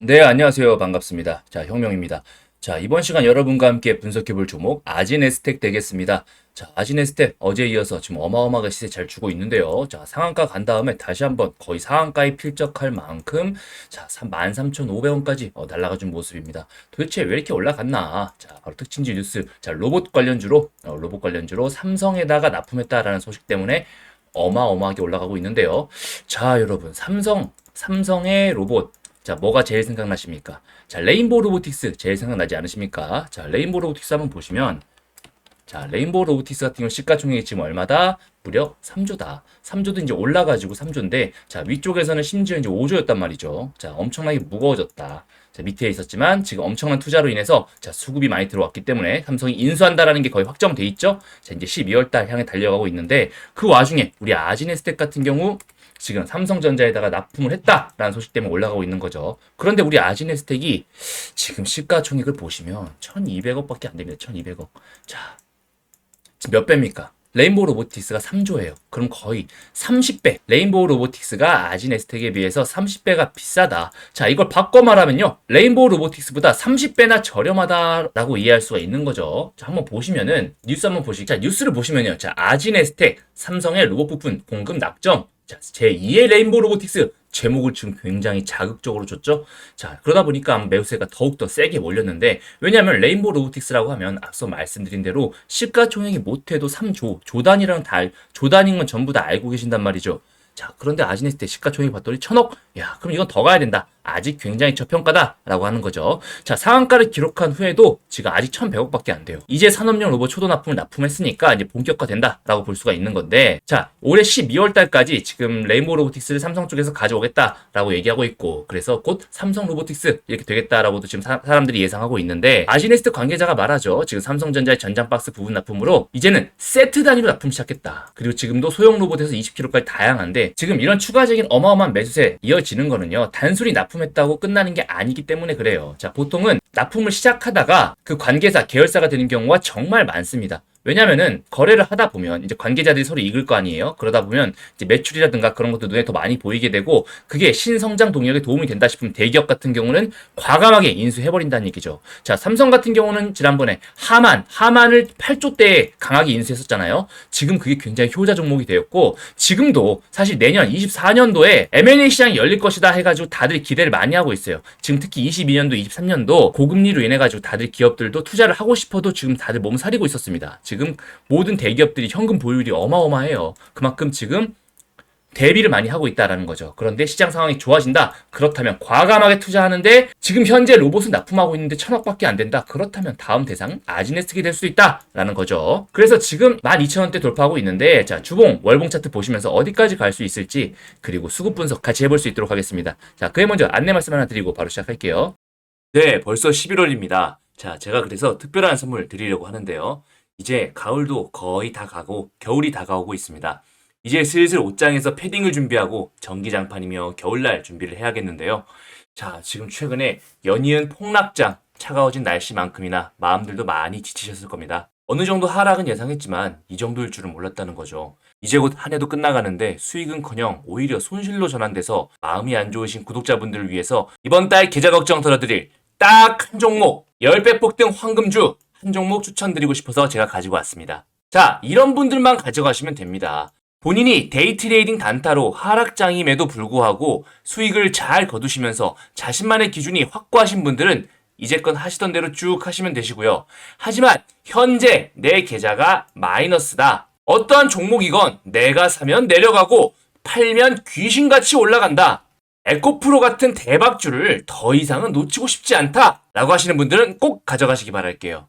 네, 안녕하세요. 반갑습니다. 자, 혁명입니다. 자, 이번 시간 여러분과 함께 분석해 볼 종목 아지네스텍 되겠습니다. 자, 아지네스텍 어제 이어서 지금 어마어마하게 시세 잘 주고 있는데요. 자, 상한가 간 다음에 다시 한번 거의 상한가에 필적할 만큼 자, 13,500원까지 어, 날아가 준 모습입니다. 도대체 왜 이렇게 올라갔나? 자, 바로 특징지 뉴스. 자, 로봇 관련주로 어, 로봇 관련주로 삼성에다가 납품했다라는 소식 때문에 어마어마하게 올라가고 있는데요. 자, 여러분, 삼성 삼성의 로봇 자, 뭐가 제일 생각나십니까? 자, 레인보우 로보틱스 제일 생각나지 않으십니까? 자, 레인보우 로보틱스 한번 보시면 자, 레인보우 로보틱스 같은 경우 시가총액이 지금 얼마다? 무려 3조다. 3조도 이제 올라가지고 3조인데, 자, 위쪽에서는 심지어 이제 5조였단 말이죠. 자, 엄청나게 무거워졌다. 자, 밑에 있었지만 지금 엄청난 투자로 인해서 자, 수급이 많이 들어왔기 때문에 삼성이 인수한다라는 게 거의 확정돼 있죠. 자, 이제 12월 달 향해 달려가고 있는데 그 와중에 우리 아지네스텍 같은 경우 지금 삼성전자에다가 납품을 했다라는 소식 때문에 올라가고 있는 거죠. 그런데 우리 아지네스텍이 지금 시가총액을 보시면 1200억밖에 안 됩니다. 1200억. 자, 몇 배입니까? 레인보우 로보틱스가 3조예요. 그럼 거의 30배. 레인보우 로보틱스가 아지네스텍에 비해서 30배가 비싸다. 자, 이걸 바꿔 말하면요. 레인보우 로보틱스보다 30배나 저렴하다라고 이해할 수가 있는 거죠. 자, 한번 보시면은 뉴스 한번 보시죠. 자, 뉴스를 보시면요. 자, 아지네스텍 삼성의 로봇 부품 공급 낙점. 자, 제2의 레인보우 로보틱스 제목을 지금 굉장히 자극적으로 줬죠. 자, 그러다 보니까 매수세가 더욱더 세게 몰렸는데, 왜냐하면 레인보우 로보틱스라고 하면 앞서 말씀드린 대로 시가총액이 못해도 3조, 조단이라는 달, 조단인 건 전부 다 알고 계신단 말이죠. 자, 그런데 아지네스텍 시가총액 봤더니 천억? 야, 그럼 이건 더 가야 된다. 아직 굉장히 저평가다라고 하는 거죠. 자, 상한가를 기록한 후에도 지금 아직 1,100억밖에 안 돼요. 이제 산업용 로봇 초도 납품을 납품했으니까 이제 본격화된다라고 볼 수가 있는 건데, 자, 올해 12월 달까지 지금 레인보우 로보틱스를 삼성 쪽에서 가져오겠다라고 얘기하고 있고, 그래서 곧 삼성 로보틱스 이렇게 되겠다라고도 지금 사, 람들이 예상하고 있는데, 아지네스트 관계자가 말하죠. 지금 삼성전자의 전장 박스 부분 납품으로 이제는 세트 단위로 납품 시작했다. 그리고 지금도 소형 로봇에서 20kg까지 다양한데, 지금 이런 추가적인 어마어마한 매수세 이어지는 거는요, 단순히 납품 납품했다고 끝나는 게 아니기 때문에 그래요. 자, 보통은 납품을 시작하다가 그 관계사, 계열사가 되는 경우가 정말 많습니다. 왜냐면은 거래를 하다 보면 이제 관계자들이 서로 읽을 거 아니에요. 그러다 보면 이제 매출이라든가 그런 것도 눈에 더 많이 보이게 되고 그게 신성장 동력에 도움이 된다 싶으면 대기업 같은 경우는 과감하게 인수해 버린다는 얘기죠. 자, 삼성 같은 경우는 지난번에 하만, 하만을 8조 대에 강하게 인수했었잖아요. 지금 그게 굉장히 효자 종목이 되었고 지금도 사실 내년 24년도에 M&A 시장이 열릴 것이다 해 가지고 다들 기대를 많이 하고 있어요. 지금 특히 22년도, 23년도 고금리로 인해 가지고 다들 기업들도 투자를 하고 싶어도 지금 다들 몸살이고 있었습니다. 지금 지금 모든 대기업들이 현금 보유율이 어마어마해요. 그만큼 지금 대비를 많이 하고 있다라는 거죠. 그런데 시장 상황이 좋아진다. 그렇다면 과감하게 투자하는데 지금 현재 로봇을 납품하고 있는데 천억밖에 안 된다. 그렇다면 다음 대상 아지네스틱이 될 수 있다라는 거죠. 그래서 지금 12,000원대 돌파하고 있는데 자 주봉 월봉 차트 보시면서 어디까지 갈 수 있을지 그리고 수급 분석 같이 해볼 수 있도록 하겠습니다. 자 그에 먼저 안내 말씀 하나 드리고 바로 시작할게요. 네 벌써 11월입니다. 자 제가 그래서 특별한 선물 드리려고 하는데요. 이제 가을도 거의 다 가고 겨울이 다가오고 있습니다. 이제 슬슬 옷장에서 패딩을 준비하고 전기장판이며 겨울날 준비를 해야겠는데요. 자, 지금 최근에 연이은 폭락장, 차가워진 날씨만큼이나 마음들도 많이 지치셨을 겁니다. 어느 정도 하락은 예상했지만 이 정도일 줄은 몰랐다는 거죠. 이제 곧 한 해도 끝나가는데 수익은커녕 오히려 손실로 전환돼서 마음이 안 좋으신 구독자분들을 위해서 이번 달 계좌 걱정 덜어드릴 딱 한 종목 10배 폭등 황금주 한 종목 추천드리고 싶어서 제가 가지고 왔습니다. 자, 이런 분들만 가져가시면 됩니다. 본인이 데이트레이딩 단타로 하락장임에도 불구하고 수익을 잘 거두시면서 자신만의 기준이 확고하신 분들은 이제껏 하시던 대로 쭉 하시면 되시고요. 하지만 현재 내 계좌가 마이너스다. 어떠한 종목이건 내가 사면 내려가고 팔면 귀신같이 올라간다. 에코프로 같은 대박주를 더 이상은 놓치고 싶지 않다. 라고 하시는 분들은 꼭 가져가시기 바랄게요.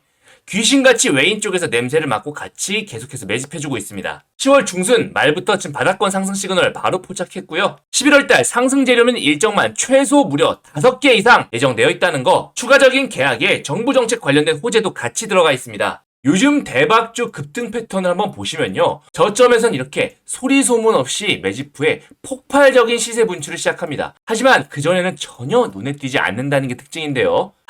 귀신같이 외인 쪽에서 냄새를 맡고 같이 계속해서 매집해주고 있습니다. 10월 중순 말부터 지금 바닥권 상승 시그널 바로 포착했고요. 11월 달 상승 재료는 일정만 최소 무려 5개 이상 예정되어 있다는 거, 추가적인 계약에 정부 정책 관련된 호재도 같이 들어가 있습니다. 요즘 대박주 급등 패턴을 한번 보시면요. 저점에선 이렇게 소리 소문 없이 매집 후에 폭발적인 시세 분출을 시작합니다. 하지만 그전에는 전혀 눈에 띄지 않는다는 게 특징인데요.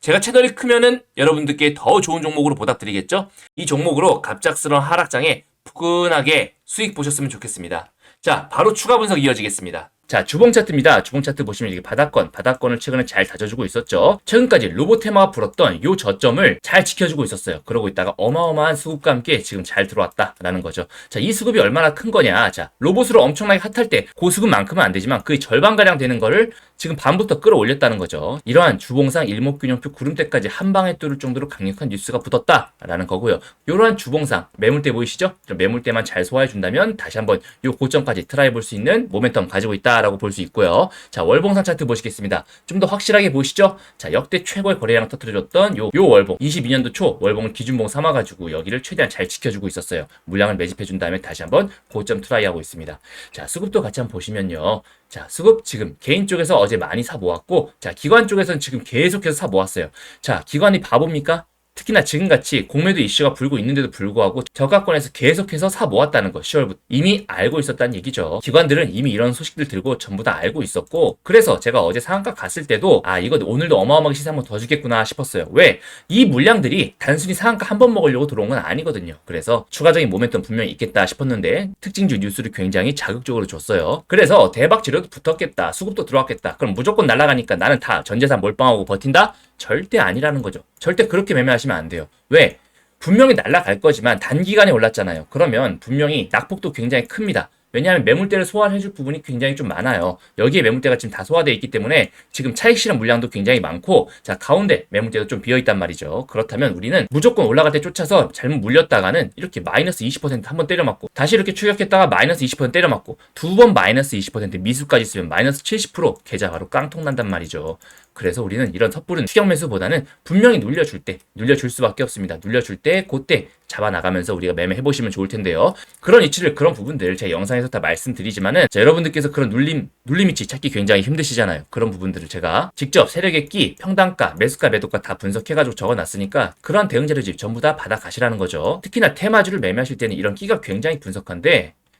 제가 채널이 크면은 여러분들께 더 좋은 종목으로 보답드리겠죠? 이 종목으로 갑작스러운 하락장에 푸근하게 수익 보셨으면 좋겠습니다. 자, 바로 추가 분석 이어지겠습니다. 자, 주봉 차트입니다. 주봉 차트 보시면 이게 바닥권, 바닥권을 최근에 잘 다져주고 있었죠. 최근까지 로봇 테마가 불었던 요 저점을 잘 지켜주고 있었어요. 그러고 있다가 어마어마한 수급과 함께 지금 잘 들어왔다라는 거죠. 자, 이 수급이 얼마나 큰 거냐. 자, 로봇으로 엄청나게 핫할 때그 수급만큼은 안 되지만 그 절반가량 되는 거를 지금 밤부터 끌어올렸다는 거죠. 이러한 주봉상 일목균형표 구름대까지 한 방에 뚫을 정도로 강력한 뉴스가 붙었다라는 거고요. 이러한 주봉상 매물대 보이시죠? 매물대만 잘 소화해 준다면 다시 한번 요 고점까지 트라이 볼 수 있는 모멘텀 가지고 있다라고 볼 수 있고요. 자 월봉상 차트 보시겠습니다. 좀 더 확실하게 보시죠? 자 역대 최고의 거래량 터트려줬던 요, 요 월봉 22년도 초 월봉을 기준봉 삼아가지고 여기를 최대한 잘 지켜주고 있었어요. 물량을 매집해 준 다음에 다시 한번 고점 트라이하고 있습니다. 자 수급도 같이 한번 보시면요. 자, 수급 지금 개인 쪽에서 어제 많이 사 모았고, 자, 기관 쪽에서는 지금 계속해서 사 모았어요. 자, 기관이 바보입니까? 특히나 지금같이 공매도 이슈가 불고 있는데도 불구하고 저가권에서 계속해서 사 모았다는 거 10월부터 이미 알고 있었다는 얘기죠. 기관들은 이미 이런 소식들 들고 전부 다 알고 있었고 그래서 제가 어제 상한가 갔을 때도 아 이거 오늘도 어마어마하게 시세 한번 더 주겠구나 싶었어요. 왜? 이 물량들이 단순히 상한가 한 번 먹으려고 들어온 건 아니거든요. 그래서 추가적인 모멘텀 분명히 있겠다 싶었는데 특징주 뉴스를 굉장히 자극적으로 줬어요. 그래서 대박 지료도 붙었겠다. 수급도 들어왔겠다. 그럼 무조건 날아가니까 나는 다 전재산 몰빵하고 버틴다? 절대 아니라는 거죠. 절대 그렇게 매매하시면 안 돼요. 왜? 분명히 날아갈 거지만 단기간에 올랐잖아요. 그러면 분명히 낙폭도 굉장히 큽니다. 왜냐하면 매물대를 소화해줄 부분이 굉장히 좀 많아요. 여기에 매물대가 지금 다 소화되어 있기 때문에 지금 차익 실현 물량도 굉장히 많고 자 가운데 매물대도 좀 비어 있단 말이죠. 그렇다면 우리는 무조건 올라갈 때 쫓아서 잘못 물렸다가는 이렇게 마이너스 20% 한번 때려 맞고 다시 이렇게 추격했다가 마이너스 20% 때려 맞고 두 번 마이너스 20% 미수까지 쓰면 마이너스 70% 계좌 바로 깡통 난단 말이죠. 그래서 우리는 이런 섣부른 추격 매수보다는 분명히 눌려줄 때 눌려줄 수밖에 없습니다. 눌려줄 때 그때 잡아 나가면서 우리가 매매해 보시면 좋을 텐데요. 그런 위치를 그런 부분들 제 영상에서 다 말씀드리지만은 자, 여러분들께서 그런 눌림 눌림 위치 찾기 굉장히 힘드시잖아요. 그런 부분들을 제가 직접 세력의 끼, 평단가, 매수가, 매도가 다 분석해가지고 적어놨으니까 그런 대응 자료집 전부 다 받아 가시라는 거죠. 특히나 테마주를 매매하실 때는 이런 끼가 굉장히 분석한데